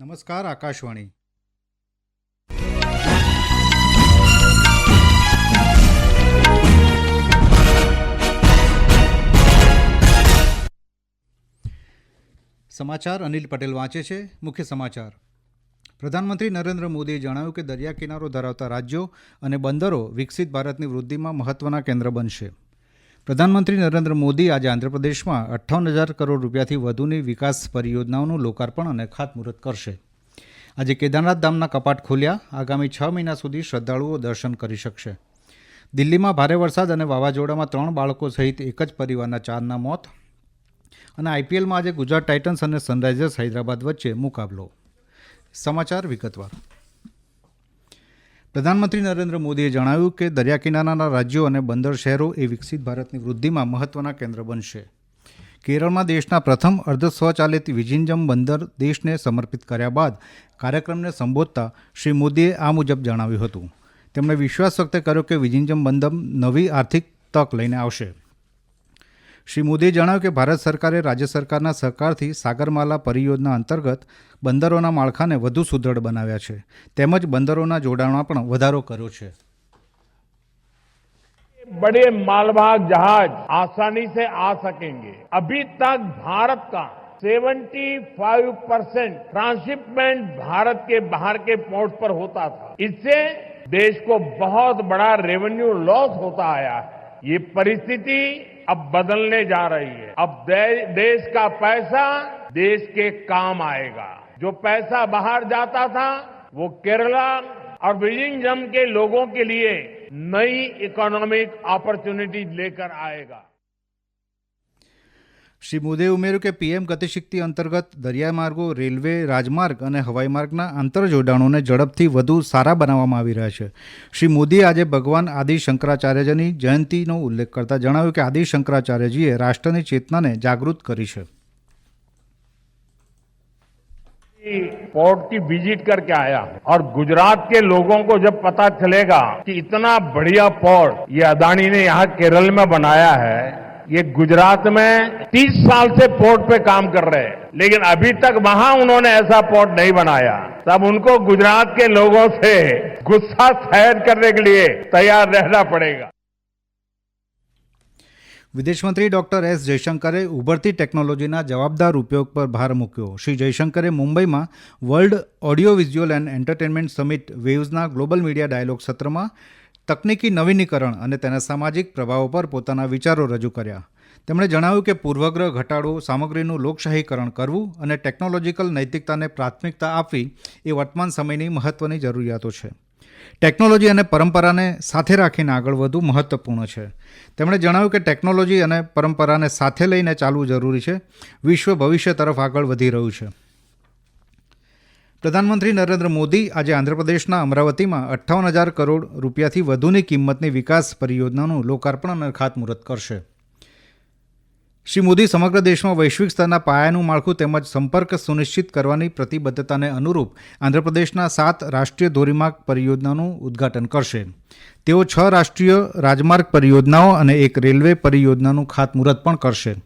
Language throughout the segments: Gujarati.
નમસ્કાર, આકાશવાણી. સમાચાર અનિલ પટેલ વાંચે છે. મુખ્ય સમાચાર. પ્રધાનમંત્રી નરેન્દ્ર મોદીએ જણાવ્યું કે દરિયા કિનારો ધરાવતા રાજ્યો અને બંદરો વિકસિત ભારતની વૃદ્ધિમાં મહત્વના કેન્દ્ર બનશે. પ્રધાનમંત્રી નરેન્દ્ર મોદી આજે આંધ્રપ્રદેશમાં અઠ્ઠાવન હજાર કરોડ રૂપિયાથી વધુની વિકાસ પરિયોજનાઓનું લોકાર્પણ અને ખાતમુહૂર્ત કરશે. આજે કેદારનાથ ધામના કપાટ ખોલ્યા. આગામી છ મહિના સુધી શ્રદ્ધાળુઓ દર્શન કરી શકશે. દિલ્હીમાં ભારે વરસાદ અને વાવાઝોડામાં ત્રણ બાળકો સહિત એક જ પરિવારના ચારના મોત. અને આઈપીએલમાં આજે ગુજરાત ટાઇટન્સ અને સનરાઇઝર્સ હૈદરાબાદ વચ્ચે મુકાબલો. સમાચાર વિગતવાર. પ્રધાનમંત્રી નરેન્દ્ર મોદીએ જણાવ્યું કે દરિયા કિનારાના રાજ્યો અને બંદર શહેરો એ વિકસિત ભારતની વૃદ્ધિમાં મહત્વના કેન્દ્ર બનશે. કેરળમાં દેશના પ્રથમ અર્ધ સ્વચાલિત વિજિંજમ બંદર દેશને સમર્પિત કર્યા બાદ કાર્યક્રમને સંબોધતા શ્રી મોદીએ આ મુજબ જણાવ્યું હતું. તેમણે વિશ્વાસ વ્યક્ત કર્યો કે વિજિંજમ બંદર નવી આર્થિક તક લઈને આવશે. શ્રી મોદીએ જણાવ્યું કે ભારત સરકારે રાજ્ય સરકારના સહકારથી સાગરમાલા પરિયોજના અંતર્ગત બંદરોના માળખાને વધુ સુદૃઢ બનાવ્યા છે તેમજ બંદરોના જોડાણમાં પણ વધારો કર્યો છે बड़े मालवाहक जहाज आसानी से आ सकेंगे अभी तक भारत का 75 परसेंट ट्रांसशिपमेंट भारत के बाहर के पोर्ट पर होता था इससे देश को बहुत बड़ा रेवेन्यू लॉस होता आया है ये परिस्थिति अब बदलने जा रही है। अब देश का पैसा देश के काम आएगा। जो पैसा बाहर जाता था, वो केरला और विलिंगम के लोगों के लिए नई इकोनॉमिक अपॉर्चुनिटीज़ लेकर आएगा। શ્રી મોદીએ ઉમેર્યું કે પીએમ ગતિશક્તિ અંતર્ગત દરિયામાર્ગો રેલવે રાજમાર્ગ અને હવાઈ માર્ગના આંતરજોડાણોને ઝડપથી વધુ સારા બનાવવામાં આવી રહ્યા છે શ્રી મોદીએ આજે ભગવાન આદિ શંકરાચાર્યજીની જયંતિનો ઉલ્લેખ કરતા જણાવ્યું કે આદિ શંકરાચાર્યજીએ રાષ્ટ્રની ચેતનાને જાગૃત કરી છે पोर्ट की विजिट करके आया हूं और गुजरात के लोगों को जब पता चलेगा कि इतना बढ़िया पोर्ट ये अदानी ने यहाँ केरल में बनाया है ये गुजरात में 30 साल से पोर्ट पे काम कर रहे हैं लेकिन अभी तक वहां उन्होंने ऐसा पोर्ट नहीं बनाया तब उनको गुजरात के लोगों से गुस्सा सहन करने के लिए तैयार रहना पड़ेगा વિદેશમંત્રી ડોક્ટર એસ જયશંકરે ઉભરતી ટેકનોલોજીના જવાબદાર ઉપયોગ પર ભાર મૂક્યો શ્રી જયશંકરે મુંબઈમાં world audio visual and entertainment summit વેવ્સના global media dialogue સત્રમાં તકનીકી નવીનીકરણ અને તેના સામાજિક પ્રભાવો પર પોતાના વિચારો રજૂ કર્યા. તેમણે જણાવ્યું કે પૂર્વગ્રહ ઘટાડો, સામગ્રીનું લોકશાહીકરણ કરવું અને ટેકનોલોજીકલ નૈતિકતાને પ્રાથમિકતા આપવી એ વર્તમાન સમયની મહત્ત્વની જરૂરિયાતો છે. ટેકનોલોજી અને પરંપરાને સાથે રાખીને આગળ વધવું મહત્વપૂર્ણ છે. તેમણે જણાવ્યું કે ટેકનોલોજી અને પરંપરાને સાથે લઈને ચાલવું જરૂરી છે. વિશ્વ ભવિષ્ય તરફ આગળ વધી રહ્યું છે. પ્રધાનમંત્રી નરેન્દ્ર મોદી આજે આંધ્રપ્રદેશના અમરાવતીમાં અઠ્ઠાવન હજાર કરોડ રૂપિયાથી વધુની કિંમતની વિકાસ પરિયોજનાનું લોકાર્પણ અને ખાતમુહૂર્ત કરશે. શ્રી મોદી સમગ્ર દેશમાં વૈશ્વિક સ્તરના પાયાનું માળખું તેમજ સંપર્ક સુનિશ્ચિત કરવાની પ્રતિબદ્ધતાને અનુરૂપ આંધ્રપ્રદેશના સાત રાષ્ટ્રીય ધોરીમાર્ગ પરિયોજનાનું ઉદ્ઘાટન કરશે. તેઓ છ રાષ્ટ્રીય રાજમાર્ગ પરિયોજનાઓ અને એક રેલવે પરિયોજનાનું ખાતમુહૂર્ત પણ કરશે.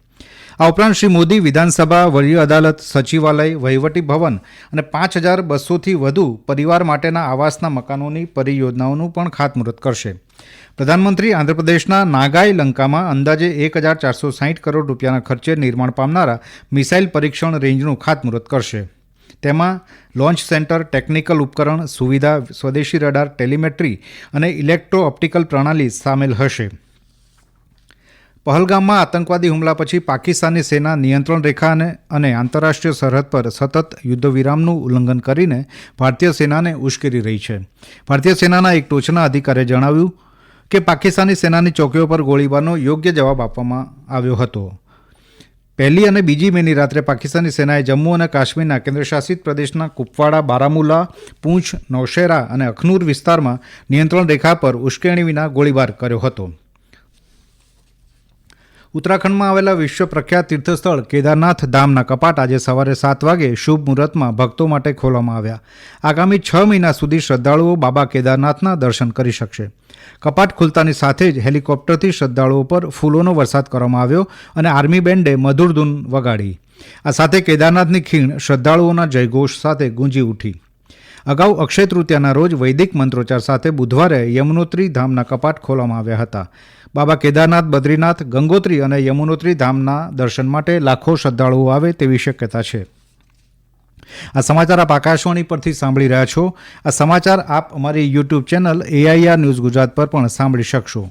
આ ઉપરાંત શ્રી મોદી વિધાનસભા વડી અદાલત સચિવાલય, વહીવટી ભવન અને પાંચ હજાર બસોથી વધુ પરિવાર માટેના આવાસના મકાનોની પરિયોજનાઓનું પણ ખાતમુહૂર્ત કરશે. પ્રધાનમંત્રી આંધ્રપ્રદેશના નાગાઈ લંકામાં અંદાજે એક હજાર ચારસો સાહીઠ કરોડ રૂપિયાના ખર્ચે નિર્માણ પામનારા મિસાઇલ પરીક્ષણ રેન્જનું ખાતમુહૂર્ત કરશે. તેમાં લોન્ચ સેન્ટર, ટેકનિકલ ઉપકરણ, સુવિધા, સ્વદેશી રડાર, ટેલિમેટ્રી અને ઇલેક્ટ્રો ઓપ્ટિકલ પ્રણાલી સામેલ હશે. પહલગામમાં આતંકવાદી હુમલા પછી પાકિસ્તાની સેના નિયંત્રણ રેખા અને આંતરરાષ્ટ્રીય સરહદ પર સતત યુદ્ધ વિરામનું ઉલ્લંઘન કરીને ભારતીય સેનાને ઉશ્કેરી રહી છે. ભારતીય સેનાના એક ટોચના અધિકારીએ જણાવ્યું કે પાકિસ્તાની સેનાની ચોકીઓ પર ગોળીબારનો યોગ્ય જવાબ આપવામાં આવ્યો હતો. પહેલી અને બીજી મેની રાત્રે પાકિસ્તાની સેનાએ જમ્મુ અને કાશ્મીરના કેન્દ્રશાસિત પ્રદેશના કુપવાડા, બારામુલા, પૂંછ, નૌશેરા અને અખનૂર વિસ્તારમાં નિયંત્રણ રેખા પર ઉશ્કેરણી વિના ગોળીબાર કર્યો હતો. ઉત્તરાખંડમાં આવેલા વિશ્વ પ્રખ્યાત તીર્થસ્થળ કેદારનાથ ધામના કપાટ આજે સવારે સાત વાગે શુભ મુહૂર્તમાં ભક્તો માટે ખોલવામાં આવ્યા. આગામી છ મહિના સુધી શ્રદ્ધાળુઓ બાબા કેદારનાથના દર્શન કરી શકશે. કપાટ ખુલતાની સાથે જ હેલિકોપ્ટરથી શ્રદ્ધાળુઓ પર ફૂલોનો વરસાદ કરવામાં આવ્યો અને આર્મી બેન્ડે મધુર ધૂન વગાડી. આ સાથે કેદારનાથની ખીણ શ્રદ્ધાળુઓના જયઘોષ સાથે ગુંજી ઉઠી. અગાઉ અક્ષય તૃતીયાના રોજ વૈદિક મંત્રોચ્ચાર સાથે બુધવારે યમુનોત્રી ધામના કપાટ ખોલવામાં આવ્યા હતા. બાબા કેદારનાથ, બદ્રીનાથ, ગંગોત્રી અને યમુનોત્રી ધામના દર્શન માટે લાખો શ્રદ્ધાળુઓ આવે તેવી શક્યતા છે. આ સમાચાર આપ આકાશવાણી પરથી સાંભળી રહ્યા છો. આ સમાચાર આપ અમારી YouTube channel AIR news Gujarat પર પણ સાંભળી શકશો.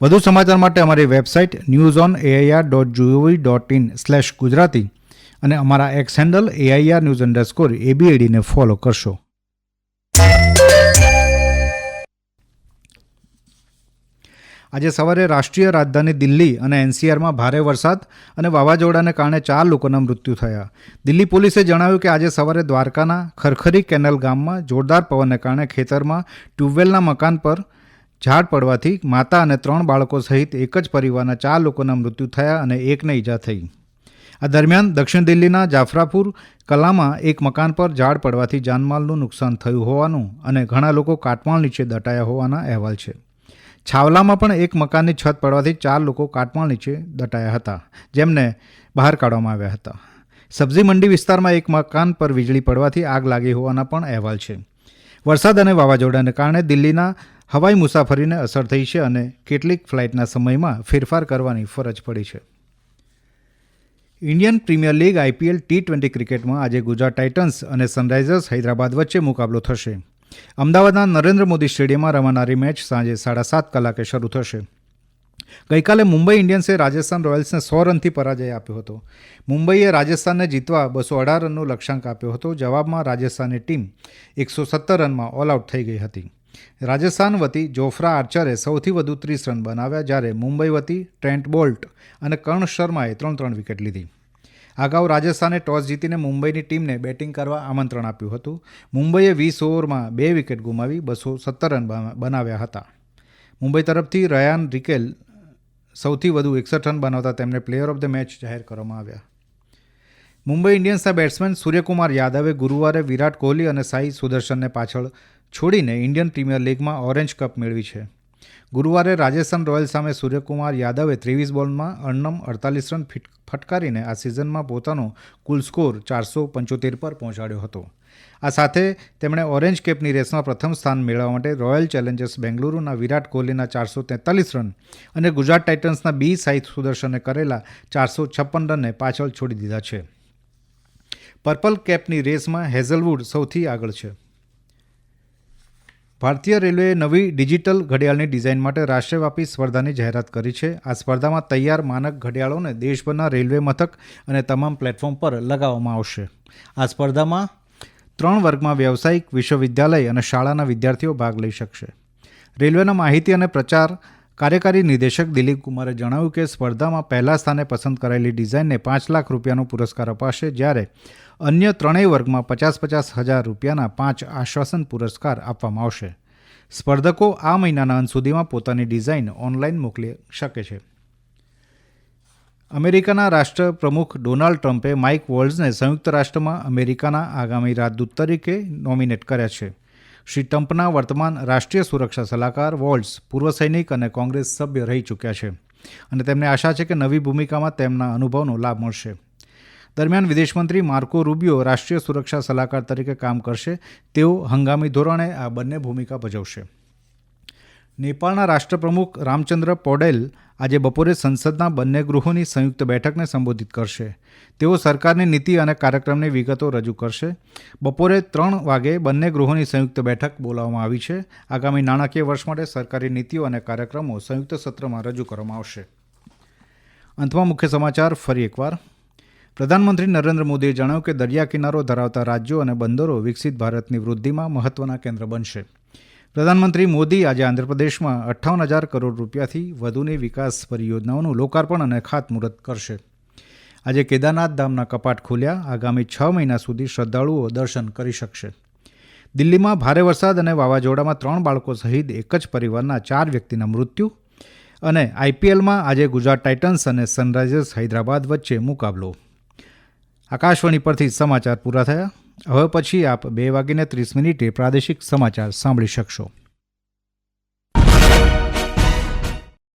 વધુ સમાચાર માટે અમારી website news on AIR dot G O V dot in slash Gujarati અને અમારા X handle AIR news underscore એબીએડીને follow કરશો. આજે સવારે રાષ્ટ્રીય રાજધાની દિલ્હી અને એનસીઆરમાં ભારે વરસાદ અને વાવાઝોડાને કારણે ચાર લોકોના મૃત્યુ થયા. દિલ્હી પોલીસે જણાવ્યું કે આજે સવારે દ્વારકાના ખરખરી કેનલ ગામમાં જોરદાર પવનને કારણે ખેતરમાં ટ્યુબવેલના મકાન પર ઝાડ પડવાથી માતા અને ત્રણ બાળકો સહિત એક જ પરિવારના ચાર લોકોના મૃત્યુ થયા અને એકને ઈજા થઈ. આ દરમિયાન દક્ષિણ દિલ્હીના જાફરાપુર કલામાં એક મકાન પર ઝાડ પડવાથી જાનમાલનું નુકસાન થયું હોવાનું અને ઘણા લોકો કાટમાળ નીચે દટાયા હોવાના અહેવાલ છે. છાવલામાં પણ એક મકાનની છત પડવાથી ચાર લોકો કાટમાળ નીચે દટાયા હતા, જેમને બહાર કાઢવામાં આવ્યા હતા. સબ્જી મંડી વિસ્તારમાં એક મકાન પર વીજળી પડવાથી આગ લાગી હોવાના પણ અહેવાલ છે. વરસાદ અને વાવાઝોડાને કારણે દિલ્હીના હવાઈ મુસાફરીને અસર થઈ છે અને કેટલીક ફ્લાઇટના સમયમાં ફેરફાર કરવાની ફરજ પડી છે. Indian Premier League IPL T twenty ક્રિકેટમાં આજે ગુજરાત ટાઇટન્સ અને સનરાઇઝર્સ હૈદરાબાદ વચ્ચે મુકાબલો થશે. અમદાવાદના નરેન્દ્ર મોદી સ્ટેડિયમમાં રમાનારી મેચ સાંજે સાડા સાત કલાકે શરૂ થશે. ગઈકાલે મુંબઈ ઇન્ડિયન્સે રાજસ્થાન રોયલ્સને સો રનથી પરાજય આપ્યો હતો. મુંબઈએ રાજસ્થાનને જીતવા બસો અઢાર રનનો લક્ષ્યાંક આપ્યો હતો. જવાબમાં રાજસ્થાનની ટીમ એકસો સત્તર રનમાં ઓલ આઉટ થઈ ગઈ હતી. રાજસ્થાન વતી જોફ્રા આર્ચરે સૌથી વધુ ત્રીસ રન બનાવ્યા જ્યારે મુંબઈ વતી ટ્રેન્ટ બોલ્ટ અને કર્ણ શર્માએ ત્રણ ત્રણ વિકેટ લીધી. અગાઉ રાજસ્થાને ટોસ જીતીને મુંબઈની ટીમને બેટિંગ કરવા આમંત્રણ આપ્યું હતું. મુંબઈએ વીસ ઓવરમાં બે વિકેટ ગુમાવી બસો સત્તર રન બનાવ્યા હતા. મુંબઈ તરફથી રયાન રિકેલ સૌથી વધુ એકસઠ રન બનાવતા તેમને પ્લેયર ઓફ ધ મેચ જાહેર કરવામાં આવ્યા. મુંબઈ ઇન્ડિયન્સના બેટ્સમેન સૂર્યકુમાર યાદવે ગુરુવારે વિરાટ કોહલી અને સાઈ સુદર્શનને પાછળ છોડીને ઇન્ડિયન પ્રીમિયર લીગમાં ઓરેન્જ કપ મેળવી છે. ગુરુવારે રાજસ્થાન રોયલ્સ સામે સૂર્યકુમાર યાદવે ત્રેવીસ બોલમાં અણનમ અડતાલીસ રન ફટકારીને આ સિઝનમાં પોતાનો કુલ સ્કોર ચારસો પંચોતેર પર પહોંચાડ્યો હતો. આ સાથે તેમણે ઓરેન્જ કેપની રેસમાં પ્રથમ સ્થાન મેળવવા માટે રોયલ ચેલેન્જર્સ બેંગલુરુના વિરાટ કોહલીના ચારસો તેતાલીસ રન અને ગુજરાત ટાઇટન્સના બી સાઈ સુદર્શને કરેલા ચારસો છપ્પન રનને પાછળ છોડી દીધા છે. પર્પલ કેપની રેસમાં હેઝલવુડ સૌથી આગળ છે. ભારતીય રેલવેએ નવી ડિજિટલ ઘડિયાળની ડિઝાઇન માટે રાષ્ટ્રવ્યાપી સ્પર્ધાની જાહેરાત કરી છે. આ સ્પર્ધામાં તૈયાર માનક ઘડિયાળોને દેશભરના રેલવે મથક અને તમામ પ્લેટફોર્મ પર લગાવવામાં આવશે. આ સ્પર્ધામાં ત્રણ વર્ગમાં વ્યવસાયિક વિશ્વવિદ્યાલય અને શાળાના વિદ્યાર્થીઓ ભાગ લઈ શકશે. રેલવેના માહિતી અને પ્રચાર કાર્યકારી નિદેશક દિલીપ કુમારે જણાવ્યું કે સ્પર્ધામાં પહેલા સ્થાને પસંદ કરાયેલી ડિઝાઇનને પાંચ લાખ રૂપિયાનો પુરસ્કાર અપાશે, જ્યારે અન્ય ત્રણેય વર્ગમાં પચાસ પચાસ હજાર રૂપિયાના પાંચ આશ્વાસન પુરસ્કાર આપવામાં આવશે. સ્પર્ધકો આ મહિનાના અંત સુધીમાં પોતાની ડિઝાઇન ઓનલાઈન મોકલી શકે છે. અમેરિકાના રાષ્ટ્રપ્રમુખ ડોનાલ્ડ ટ્રમ્પે માઇક વોલ્ઝને સંયુક્ત રાષ્ટ્રમાં અમેરિકાના આગામી રાજદૂત તરીકે નોમિનેટ કર્યા છે. શ્રી ટ્રમ્પના વર્તમાન રાષ્ટ્રીય સુરક્ષા સલાહકાર વોલ્ટ્સ પૂર્વ સૈનિક અને કોંગ્રેસ સભ્ય રહી ચૂક્યા છે અને તેમને આશા છે કે નવી ભૂમિકામાં તેમના અનુભવનો લાભ મળશે. દરમિયાન વિદેશમંત્રી માર્કો રૂબિયો રાષ્ટ્રીય સુરક્ષા સલાહકાર તરીકે કામ કરશે તેઓ હંગામી ધોરણે આ બંને ભૂમિકા ભજવશે. નેપાળના રાષ્ટ્રપ્રમુખ રામચંદ્ર પોડેલ આજે બપોરે સંસદના બંને ગૃહોની સંયુક્ત બેઠકને સંબોધિત કરશે. તેઓ સરકારની નીતિ અને કાર્યક્રમની વિગતો રજૂ કરશે. બપોરે ત્રણ વાગે બંને ગૃહોની સંયુક્ત બેઠક બોલાવવામાં આવી છે. આગામી નાણાકીય વર્ષ માટે સરકારી નીતિઓ અને કાર્યક્રમો સંયુક્ત સત્રમાં રજૂ કરવામાં આવશે. અંતમાં મુખ્ય સમાચાર ફરી એકવાર. પ્રધાનમંત્રી નરેન્દ્ર મોદીએ જણાવ્યું કે દરિયા કિનારો ધરાવતા રાજ્યો અને બંદરો વિકસિત ભારતની વૃદ્ધિમાં મહત્વના કેન્દ્ર બનશે. પ્રધાનમંત્રી મોદી આજે આંધ્રપ્રદેશમાં અઠ્ઠાવન હજાર કરોડ રૂપિયાથી વધુની વિકાસ પરિયોજનાઓનું લોકાર્પણ અને ખાતમુહૂર્ત કરશે. આજે કેદારનાથ ધામના કપાટ ખોલ્યા, આગામી છ મહિના સુધી શ્રદ્ધાળુઓ દર્શન કરી શકશે. દિલ્હીમાં ભારે વરસાદ અને વાવાઝોડામાં ત્રણ બાળકો સહિત એક જ પરિવારના ચાર વ્યક્તિના મૃત્યુ અને આઈપીએલમાં આજે ગુજરાત ટાઇટન્સ અને સનરાઇઝર્સ હૈદરાબાદ વચ્ચે મુકાબલો. આકાશવાણી પરથી સમાચાર પૂરા થયા. હવે પછી આપ બે વાગીને ત્રીસ મિનિટે પ્રાદેશિક સમાચાર સાંભળી શકશો.